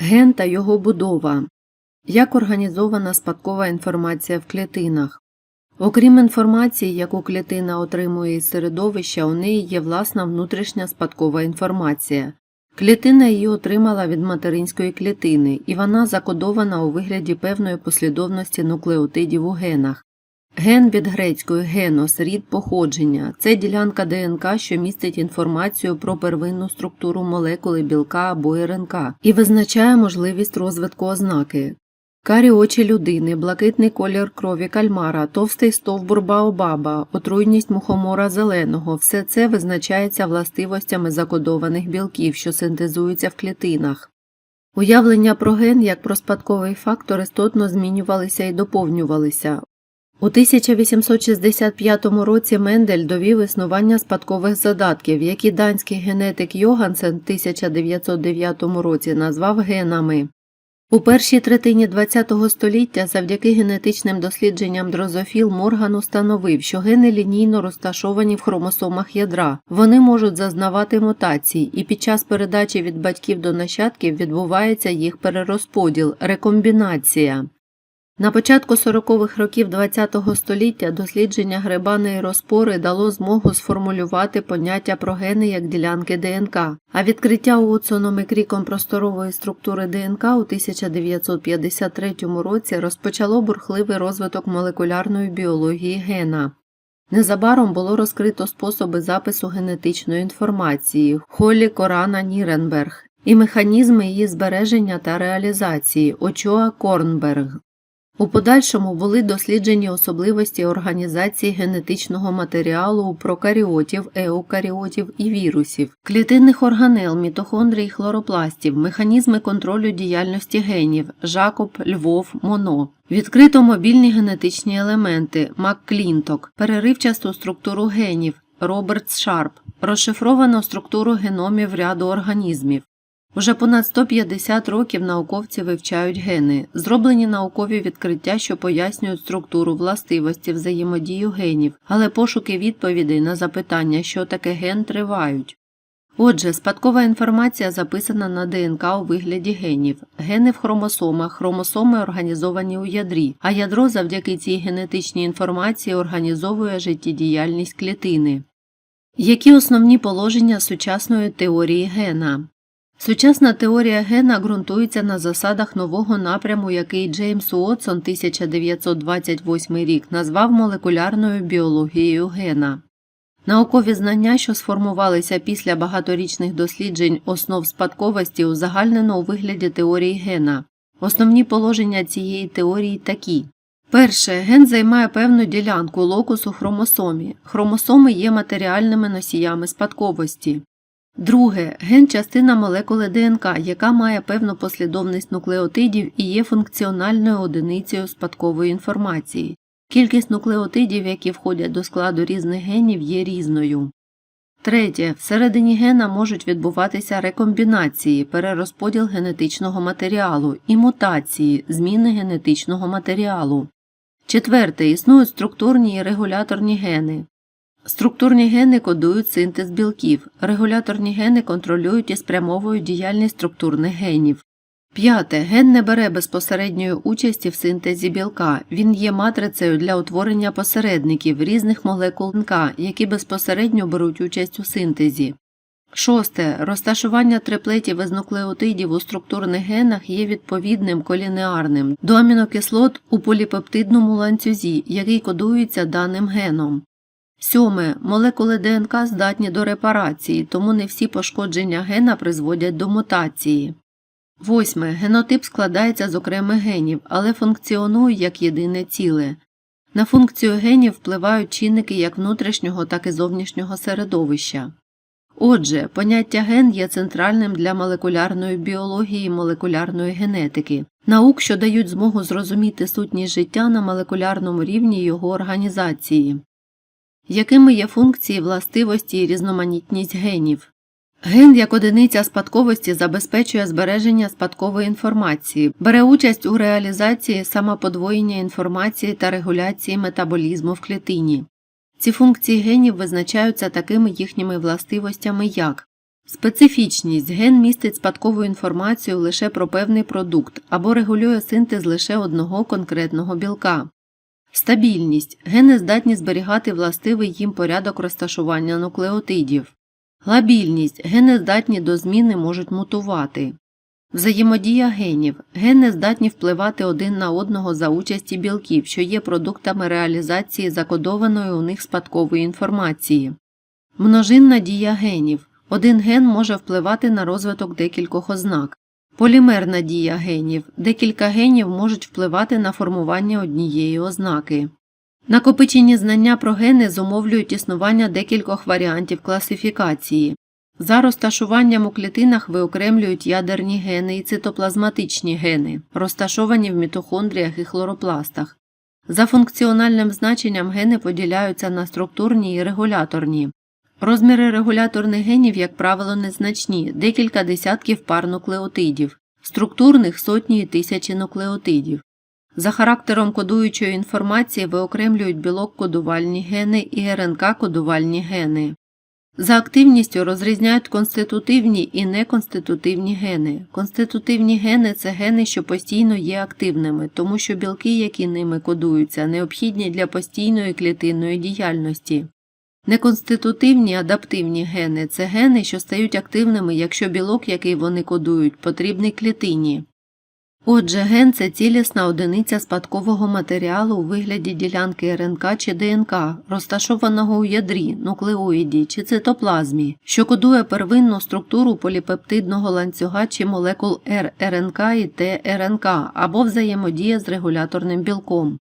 Ген та його будова. Як організована спадкова інформація в клітинах? Окрім інформації, яку клітина отримує із середовища, у неї є власна внутрішня спадкова інформація. Клітина її отримала від материнської клітини, і вона закодована у вигляді певної послідовності нуклеотидів у генах. Ген від грецької генос рід походження це ділянка ДНК, що містить інформацію про первинну структуру молекули білка або РНК і визначає можливість розвитку ознаки. Карі очі людини, блакитний колір крові кальмара, товстий стовбур баобаба, отруйність мухомора зеленого все це визначається властивостями закодованих білків, що синтезуються в клітинах. Уявлення про ген як про спадковий фактор істотно змінювалися і доповнювалися. У 1865 році Мендель довів існування спадкових задатків, які данський генетик Йогансен в 1909 році назвав генами. У першій третині ХХ століття завдяки генетичним дослідженням дрозофіл Морган установив, що гени лінійно розташовані в хромосомах ядра, вони можуть зазнавати мутацій, і під час передачі від батьків до нащадків відбувається їх перерозподіл, рекомбінація. На початку 40-х років ХХ століття дослідження гриба нейроспори дало змогу сформулювати поняття про гени як ділянки ДНК, а відкриття Уотсоном і Кріком просторової структури ДНК у 1953 році розпочало бурхливий розвиток молекулярної біології гена. Незабаром було розкрито способи запису генетичної інформації Холлі Корана Ніренберг і механізми її збереження та реалізації Очоа Корнберг. У подальшому були досліджені особливості організації генетичного матеріалу у прокаріотів, еукаріотів і вірусів, клітинних органел, мітохондрій хлоропластів, механізми контролю діяльності генів, Жакоб, Львов, Моно. Відкрито мобільні генетичні елементи, Макклінток, переривчасту структуру генів, Роберт Шарп, розшифровано структуру геномів ряду організмів. Уже понад 150 років науковці вивчають гени, зроблені наукові відкриття, що пояснюють структуру властивості взаємодію генів, але пошуки відповідей на запитання, що таке ген, тривають. Отже, спадкова інформація записана на ДНК у вигляді генів, гени в хромосомах, хромосоми організовані у ядрі, а ядро завдяки цій генетичній інформації організовує життєдіяльність клітини. Які основні положення сучасної теорії гена? Сучасна теорія гена ґрунтується на засадах нового напряму, який Джеймс Уотсон 1928 рік назвав молекулярною біологією гена. Наукові знання, що сформувалися після багаторічних досліджень основ спадковості, узагальнено у вигляді теорії гена. Основні положення цієї теорії такі. Перше, ген займає певну ділянку локус у хромосомі. Хромосоми є матеріальними носіями спадковості. Друге, ген частина молекули ДНК, яка має певну послідовність нуклеотидів і є функціональною одиницею спадкової інформації. Кількість нуклеотидів, які входять до складу різних генів, є різною. Третє. Всередині гена можуть відбуватися рекомбінації, перерозподіл генетичного матеріалу і мутації, зміни генетичного матеріалу. Четверте. Існують структурні і регуляторні гени. Структурні гени кодують синтез білків, регуляторні гени контролюють і спрямовують діяльність структурних генів. П'яте. Ген не бере безпосередньої участі в синтезі білка, він є матрицею для утворення посередників різних молекул ДНК, які безпосередньо беруть участь у синтезі. Шосте. Розташування триплетів із нуклеотидів у структурних генах є відповідним колінеарним до амінокислот у поліпептидному ланцюзі, який кодується даним геном. Сьоме. Молекули ДНК здатні до репарації, тому не всі пошкодження гена призводять до мутації. Восьме. Генотип складається з окремих генів, але функціонує як єдине ціле. На функцію генів впливають чинники як внутрішнього, так і зовнішнього середовища. Отже, поняття ген є центральним для молекулярної біології і молекулярної генетики, наук, що дають змогу зрозуміти сутність життя на молекулярному рівні його організації якими є функції, властивості і різноманітність генів. Ген як одиниця спадковості забезпечує збереження спадкової інформації, бере участь у реалізації самоподвоєння інформації та регуляції метаболізму в клітині. Ці функції генів визначаються такими їхніми властивостями, як Специфічність ген містить спадкову інформацію лише про певний продукт або регулює синтез лише одного конкретного білка. Стабільність гени здатні зберігати властивий їм порядок розташування нуклеотидів. Лабільність гени здатні до зміни можуть мутувати. Взаємодія генів гени здатні впливати один на одного за участі білків, що є продуктами реалізації закодованої у них спадкової інформації. Множинна дія генів один ген може впливати на розвиток декількох ознак. Полімерна дія генів декілька генів можуть впливати на формування однієї ознаки. Накопичені знання про гени зумовлюють існування декількох варіантів класифікації. За розташуванням у клітинах виокремлюють ядерні гени і цитоплазматичні гени, розташовані в мітохондріях і хлоропластах. За функціональним значенням гени поділяються на структурні і регуляторні. Розміри регуляторних генів, як правило, незначні декілька десятків пар нуклеотидів, структурних сотні і тисячі нуклеотидів. За характером кодуючої інформації виокремлюють білок-кодувальні гени і РНК-кодувальні гени. За активністю розрізняють конститутивні і неконститутивні гени. Конститутивні гени це гени, що постійно є активними, тому що білки, які ними кодуються, необхідні для постійної клітинної діяльності. Неконститутивні адаптивні гени це гени, що стають активними, якщо білок, який вони кодують, потрібний клітині. Отже, ген це цілісна одиниця спадкового матеріалу у вигляді ділянки РНК чи ДНК, розташованого у ядрі, нуклеоїді чи цитоплазмі, що кодує первинну структуру поліпептидного ланцюга чи молекул РРНК і ТРНК або взаємодіє з регуляторним білком.